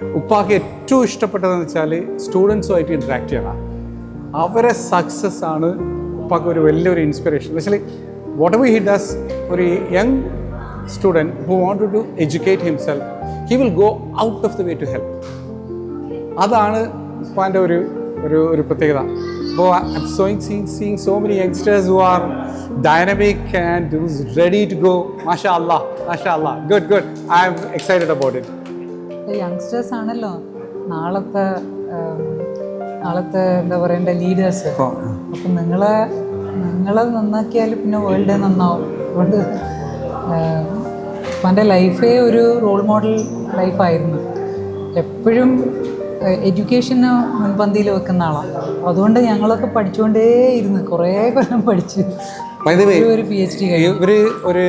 ഉപ്പാക്ക് ഏറ്റവും ഇഷ്ടപ്പെട്ടതെന്ന് വെച്ചാൽ സ്റ്റുഡൻസുമായിട്ട് ഇൻട്രാക്ട് ചെയ്യണം. അവരെ സക്സസ് ആണ് ഉപ്പാക്ക് ഒരു വലിയൊരു ഇൻസ്പിറേഷൻ വെച്ചാൽ വാട്ട് എവർ ഹി ഡസ് ഒരു young student who want to educate himself he will go out of the way to help അതാണ് ഉപ്പാന്റെ ഒരു ഒരു ഒരു പ്രത്യേകത. അപ്പോൾ I'm saying seeing seeing so many youngsters who are dynamic and ready to go മാഷാ അല്ലാ മാഷാ അല്ലാ good good I'm excited about it youngsters ആണല്ലോ. നാളത്തെ നാളത്തെ എന്താ പറയണ്ട ലീഡേഴ്സ് അപ്പോൾ അപ്പം നിങ്ങളെ നിങ്ങളെ നന്നാക്കിയാൽ പിന്നെ വേൾഡ് നന്നാവും. അതുകൊണ്ട് അപ്പം എന്റെ ലൈഫേ ഒരു റോൾ മോഡൽ ലൈഫായിരുന്നു എപ്പോഴും എഡ്യൂക്കേഷന് മുൻപന്തിയിൽ വെക്കുന്ന ആളാണ് അതുകൊണ്ട് ഞങ്ങളൊക്കെ പഠിച്ചുകൊണ്ടേയിരുന്നു കുറേ കൊല്ലം പഠിച്ചു ഒരു- പി എച്ച് ഡി ഇവർ ഒരു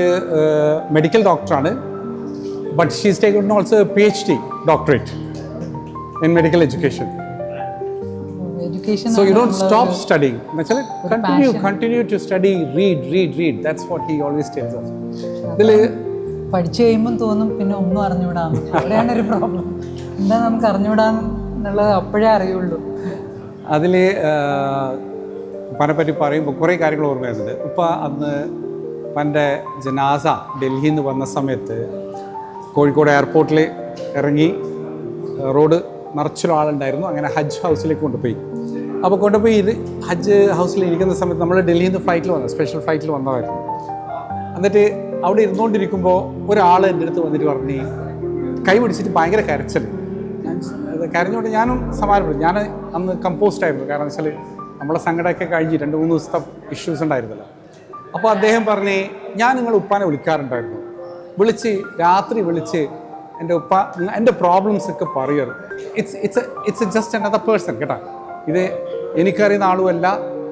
മെഡിക്കൽ ഡോക്ടറാണ് but she's taken also P H D doctorate in medical education so you don't stop studying. എന്നുവെച്ചാൽ continue continue to study read read read that's what he always tells us. ഇതിൽ പഠിച്ചു കഴിയുമ്പം തോന്നും പിന്നെ ഒന്നും അറിഞ്ഞുകൂടാന്ന്. അവിടെയാണ് ഒരു പ്രോബ്ലം എന്താ നമുക്ക് അറിഞ്ഞുകൂടാന്നുള്ളത് അപ്പോഴേ അറിയുള്ളൂ. അതിൽ ഉപ്പാനെ പറയുമ്പോൾ കുറേ കാര്യങ്ങൾ ഓർമ്മ വരുന്നുണ്ട്. ഉപ്പ അന്ന് പന്റെ ജനാസ ഡൽഹിയിൽ നിന്ന് വന്ന സമയത്ത് കോഴിക്കോട് എയർപോർട്ടിൽ ഇറങ്ങി റോഡ് നിറച്ചൊരു ആളുണ്ടായിരുന്നു അങ്ങനെ ഹജ്ജ് ഹൗസിലേക്ക് കൊണ്ടുപോയി. അപ്പോൾ കൊണ്ടുപോയി ഇത് ഹജ്ജ് ഹൗസിൽ ഇരിക്കുന്ന സമയത്ത് നമ്മൾ ഡൽഹിയിൽ നിന്ന് ഫ്ലൈറ്റിൽ വന്നത് സ്പെഷ്യൽ ഫ്ലൈറ്റിൽ വന്നതായിരുന്നു. എന്നിട്ട് അവിടെ ഇരുന്നുകൊണ്ടിരിക്കുമ്പോൾ ഒരാൾ എന്റെ അടുത്ത് വന്നിട്ട് പറഞ്ഞ് കൈ പിടിച്ചിട്ട് ഭയങ്കര കരച്ചൽ ഞാൻ കരഞ്ഞുകൊണ്ട് ഞാനും സമാനപ്പെട്ടു ഞാൻ അന്ന് കമ്പോസ്റ്റ് ആയിരുന്നു. കാരണം വെച്ചാൽ നമ്മളെ സങ്കടമൊക്കെ കഴിഞ്ഞ് രണ്ട് മൂന്ന് ദിവസത്തെ ഇഷ്യൂസ് ഉണ്ടായിരുന്നല്ലോ. അപ്പോൾ അദ്ദേഹം പറഞ്ഞ് ഞാൻ നിങ്ങൾ ഉപ്പാനെ വിളിക്കാറുണ്ടായിരുന്നു. വിളിച്ച് രാത്രി വിളിച്ച് എന്റെ ഉപ്പ എന്റെ പ്രോബ്ലംസ് ഒക്കെ പറയരുത്. It's it's it's just another person കേട്ടോ. ഇത് എനിക്കറിയുന്ന ആളുമല്ല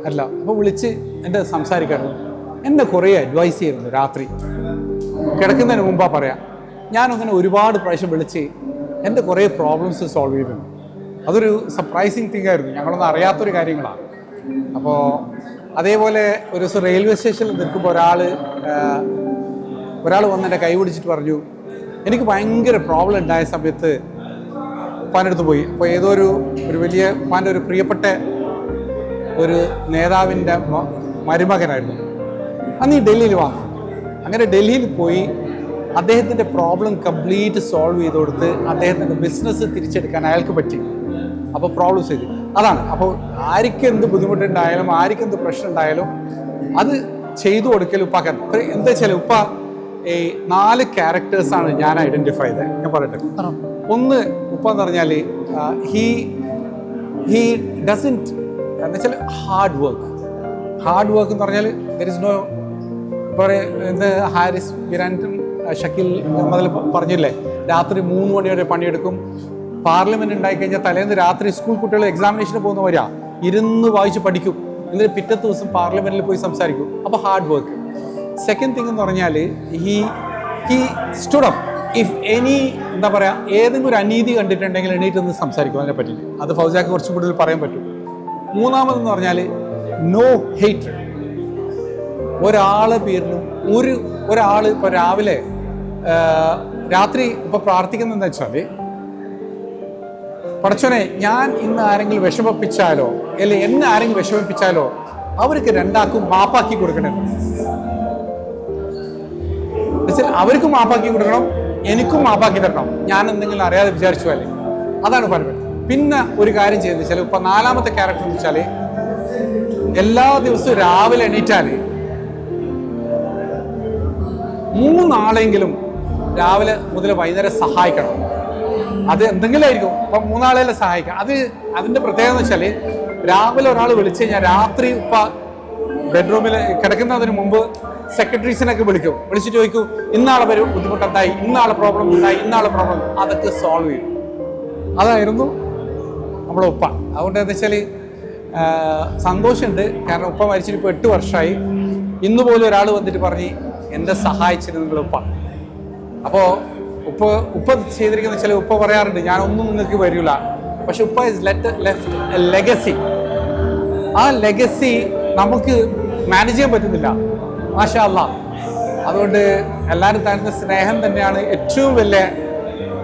അല്ല. അപ്പോൾ വിളിച്ച് എന്റെ സംസാരിക്കാറുണ്ട് എന്നെ കുറേ അഡ്വൈസ് ചെയ്യുന്നു രാത്രി. കിടക്കുന്നതിന് മുമ്പാ പറയാം ഞാനങ്ങനെ ഒരുപാട് പ്രാവശ്യം വിളിച്ച് എന്റെ കുറേ പ്രോബ്ലംസ് സോൾവ് ചെയ്തിരുന്നു അതൊരു സർപ്രൈസിങ് തിങ് ആയിരുന്നു. ഞങ്ങളൊന്നും അറിയാത്തൊരു കാര്യങ്ങളാണ്. അപ്പോൾ അതേപോലെ ഒരു ദിവസം റെയിൽവേ സ്റ്റേഷനിൽ നിൽക്കുമ്പോൾ ഒരാൾ ഒരാൾ വന്ന് എന്റെ കൈ പിടിച്ചിട്ട് പറഞ്ഞു എനിക്ക് ഭയങ്കര പ്രോബ്ലം ഉണ്ടായ സമയത്ത് ഉപ്പാന്റെ പോയി. അപ്പോൾ ഏതോ ഒരു ഒരു വലിയ ഉപ്പാന്റെ ഒരു പ്രിയപ്പെട്ട ഒരു നേതാവിന്റെ മരുമകനായിരുന്നു. അന്ന് ഈ ഡൽഹിയിൽ വന്നു അങ്ങനെ ഡൽഹിയിൽ പോയി അദ്ദേഹത്തിന്റെ പ്രോബ്ലം കംപ്ലീറ്റ് സോൾവ് ചെയ്ത് കൊടുത്ത് അദ്ദേഹത്തിന്റെ ബിസിനസ് തിരിച്ചെടുക്കാൻ അയാൾക്ക് പറ്റി. അപ്പോൾ പ്രോബ്ലം ചെയ്തു. അതാണ്. അപ്പോൾ ആർക്കെന്ത് ബുദ്ധിമുട്ടുണ്ടായാലും ആർക്കെന്ത് പ്രശ്നം ഉണ്ടായാലും അത് ചെയ്തു കൊടുക്കൽ ഉപ്പാക്കാൻ എന്താ വെച്ചാൽ ഉപ്പ ഈ നാല് ക്യാരക്ടേഴ്സാണ് ഞാൻ ഐഡന്റിഫൈ ചെയ്തത് ഞാൻ പറയട്ടെ? ഒന്ന് ഉപ്പ എന്ന് പറഞ്ഞാൽ ഹീ ഹീ ഡസന്റ് എന്ന് വെച്ചാൽ ഹാർഡ് വർക്ക് ഹാർഡ് വർക്ക് എന്ന് പറഞ്ഞാൽ ദർ ഇസ് നോ എന്ത് ഹാരിസ് ബിരാന്റും ഷക്കീൽ മുതൽ പറഞ്ഞില്ലേ? രാത്രി മൂന്ന് മണി വരെ പണിയെടുക്കും. പാർലമെന്റ് ഉണ്ടായിക്കഴിഞ്ഞാൽ തലേന്ന് രാത്രി സ്കൂൾ കുട്ടികൾ എക്സാമിനേഷന് പോകുന്ന വരാ ഇരുന്ന് വായിച്ച് പഠിക്കും. എന്നിട്ട് പിറ്റത്തെ ദിവസം പാർലമെന്റിൽ പോയി സംസാരിക്കും. അപ്പോൾ ഹാർഡ് വർക്ക് സെക്കൻഡ് തിങ് എന്ന് പറഞ്ഞാൽ he he stood up if any എന്താ പറയുക ഏതെങ്കിലും ഒരു അനീതി കണ്ടിട്ടുണ്ടെങ്കിൽ എണീറ്റ് ഒന്ന് സംസാരിക്കും അതിനെ പറ്റി അത് ഫൗജാക്ക് കുറച്ചും കൂടുതൽ പറയാൻ പറ്റും. മൂന്നാമതെന്ന് പറഞ്ഞാൽ നോ ഹെയ്റ്റ് ഒരാളെ പേരിലും ഒരു ഒരാൾ ഇപ്പോൾ രാവിലെ രാത്രി ഇപ്പോൾ പ്രാർത്ഥിക്കുന്നതെന്ന് വെച്ചാൽ പടച്ചോനെ ഞാൻ ഇന്ന് ആരെങ്കിലും വിഷമിപ്പിച്ചാലോ അല്ലെ എന്നെ ആരെങ്കിലും വിഷമിപ്പിച്ചാലോ അവർക്ക് രണ്ടാക്കും മാപ്പാക്കി കൊടുക്കണം. എന്നുവെച്ചാൽ അവർക്കും മാപ്പാക്കി കൊടുക്കണം എനിക്കും മാപ്പാക്കി തരണം. ഞാൻ എന്തെങ്കിലും അറിയാതെ വിചാരിച്ചു അല്ലേ? അതാണ് പറയുന്നത് പിന്നെ ഒരു കാര്യം ചെയ്തെന്ന് വെച്ചാൽ ഇപ്പൊ നാലാമത്തെ ക്യാരക്ടർ എന്ന് വെച്ചാൽ എല്ലാ ദിവസവും രാവിലെ എണീറ്റാൽ മൂന്നാളെങ്കിലും രാവിലെ മുതൽ വൈകുന്നേരം സഹായിക്കണം. അത് എന്തെങ്കിലും ആയിരിക്കും ഇപ്പം മൂന്നാളെല്ലാം സഹായിക്കാം. അത് അതിന്റെ പ്രത്യേകത എന്ന് വെച്ചാൽ രാവിലെ ഒരാൾ വിളിച്ചു കഴിഞ്ഞാൽ രാത്രി ഇപ്പ ബെഡ്റൂമിൽ കിടക്കുന്നതിന് മുമ്പ് സെക്രട്ടറീസിനൊക്കെ വിളിക്കും. വിളിച്ച് ചോദിക്കും ഇന്നാളെ വരും ബുദ്ധിമുട്ടുണ്ടായി ഇന്നാളെ പ്രോബ്ലം ഉണ്ടായി ഇന്നാളെ പ്രോബ്ലം അതൊക്കെ സോൾവ് ചെയ്യും. അതായിരുന്നു നമ്മുടെ ഉപ്പ. അതുകൊണ്ട് എന്താ വെച്ചാൽ സന്തോഷമുണ്ട്. കാരണം ഉപ്പ മരിച്ചിട്ട് ഇപ്പോൾ എട്ട് വർഷമായി. ഇന്ന് പോലും ഒരാൾ വന്നിട്ട് പറഞ്ഞ് എന്നെ സഹായിച്ചിരുന്നു നിങ്ങൾ ഉപ്പ. അപ്പോൾ ഉപ്പ ഉപ്പ ചെയ്തിരിക്കുന്ന ചില ഉപ്പ പറയാറുണ്ട് ഞാനൊന്നും നിങ്ങൾക്ക് വരില്ല. പക്ഷെ ഉപ്പ ഇസ് ലെറ്റ് ലെഫ്റ്റ് ലെഗസി ആ ലെഗസി നമുക്ക് മാനേജ് ചെയ്യാൻ പറ്റുന്നില്ല. മാഷാ അല്ലാ അതുകൊണ്ട് എല്ലാവരും തരുന്ന സ്നേഹം തന്നെയാണ് ഏറ്റവും വലിയ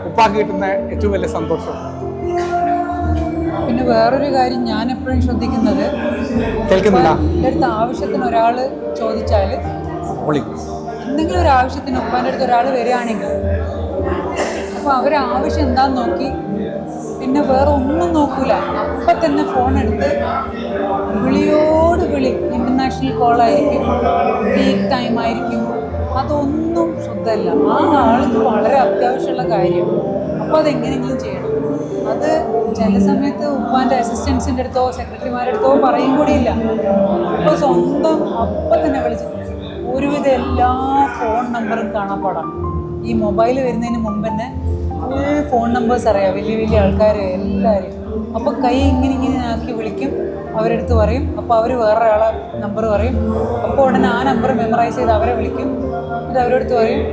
ഉപ്പാക്കി കിട്ടുന്ന ഏറ്റവും വലിയ സന്തോഷം. പിന്നെ വേറൊരു കാര്യം ഞാൻ എപ്പോഴും ശ്രദ്ധിക്കുന്നത്. കേൾക്കുന്നില്ല. എന്റെ അടുത്ത് ആവശ്യത്തിന് ഒരാൾ ചോദിച്ചാൽ എന്തെങ്കിലും ഒരു ആവശ്യത്തിന് ഉപ്പാന്റെ അടുത്ത് ഒരാൾ വരികയാണെങ്കിൽ അപ്പോൾ അവരെ ആവശ്യം എന്താന്ന് നോക്കി. പിന്നെ വേറെ ഒന്നും നോക്കൂല. അപ്പം തന്നെ ഫോൺ എടുത്ത് വിളിയോട് വിളി കോൾ ആയിരിക്കും. പീക്ക് ടൈം ആയിരിക്കും. അതൊന്നും ശ്രദ്ധയില്ല ആ ആൾക്ക് വളരെ അത്യാവശ്യമുള്ള കാര്യം. അപ്പോൾ അതെങ്ങനെയെങ്കിലും ചെയ്യണം. അത് ചില സമയത്ത് ഉപ്പാന്റെ അസിസ്റ്റൻസിന്റെ അടുത്തോ സെക്രട്ടറിമാരുടെ അടുത്തോ പറയും കൂടിയില്ല അപ്പോൾ സ്വന്തം അപ്പം തന്നെ വിളിച്ചിട്ടുണ്ട് ഒരുവിധ എല്ലാ ഫോൺ നമ്പറും കാണാപ്പാടാണ്. ഈ മൊബൈൽ വരുന്നതിന് മുമ്പ് തന്നെ ഫുൾ ഫോൺ നമ്പേഴ്സ് അറിയാം. വലിയ വലിയ ആൾക്കാർ എല്ലാവരും അപ്പോൾ കൈ ഇങ്ങനെ ഇങ്ങനെ ആക്കി വിളിക്കും. അവരെടുത്ത് പറയും. അപ്പോൾ അവർ വേറെ നമ്പർ പറയും. അപ്പോൾ ഉടനെ ആ നമ്പർ മെമ്മറൈസ് ചെയ്ത് അവരെ വിളിക്കും. ഇത് അവരെടുത്ത് പറയും.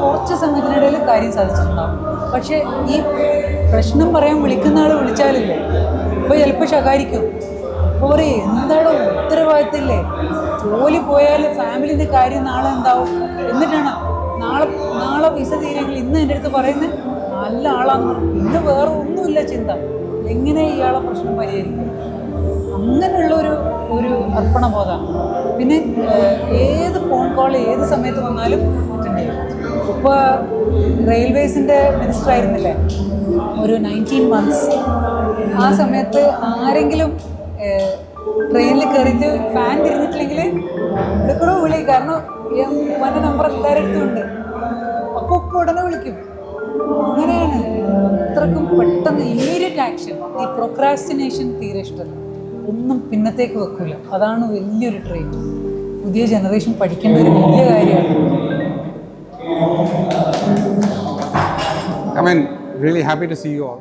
കുറച്ച് സമയത്തിനിടയിൽ കാര്യം സാധിച്ചിട്ടുണ്ടാവും. പക്ഷേ ഈ പ്രശ്നം പറയാൻ വിളിക്കുന്ന ആൾ വിളിച്ചാലില്ലേ? അപ്പോൾ ചിലപ്പോൾ ശകാരിക്കും. അപ്പോൾ പറയും എന്താണോ ഉത്തരവാദിത്തമില്ലേ? ജോലി പോയാൽ ഫാമിലിന്റെ കാര്യം നാളെ എന്താവും? എന്നിട്ടാണ് നാളെ നാളെ വിസ തീരെങ്കിൽ ഇന്ന് എന്റെ അടുത്ത് പറയുന്നത് നല്ല പറഞ്ഞു ഇന്ന് വേറെ ഒന്നുമില്ല ചിന്ത. എങ്ങനെ ഇയാളെ പ്രശ്നം പരിഹരിക്കും? അങ്ങനെയുള്ള ഒരു ഒരു അർപ്പണബോധമാണ്. പിന്നെ ഏത് ഫോൺ കോൾ ഏത് സമയത്ത് വന്നാലും അറ്റൻഡ് ചെയ്യും. ഇപ്പോൾ റെയിൽവേസിന്റെ മിനിസ്റ്റർ ആയിരുന്നില്ലേ? ഒരു നയന്റീൻ മന്ത്സ് ആ സമയത്ത് ആരെങ്കിലും ട്രെയിനിൽ കയറിയിട്ട് ഫാൻ തിരിഞ്ഞിട്ടില്ലെങ്കിൽ എടുക്കണോ വിളി. കാരണം വന്ന നമ്പർ എല്ലാവരുടെ അടുത്തും ഉണ്ട് അപ്പോൾ ഉടനെ വിളിക്കും. അങ്ങനെയാണ്. അത്രക്കും പെട്ടെന്ന് ഇമ്മീഡിയറ്റ് ആക്ഷൻ ഈ പ്രൊക്രാസ്റ്റിനേഷൻ തീരെ ഇഷ്ടമല്ല ഒന്നും പിന്നത്തേക്ക് വെക്കില്ല അതാണ് വലിയൊരു ട്രെയിൻ പുതിയ ജനറേഷൻ പഠിക്കേണ്ട ഒരു വലിയ കാര്യമാണ്. I mean, really happy to see you all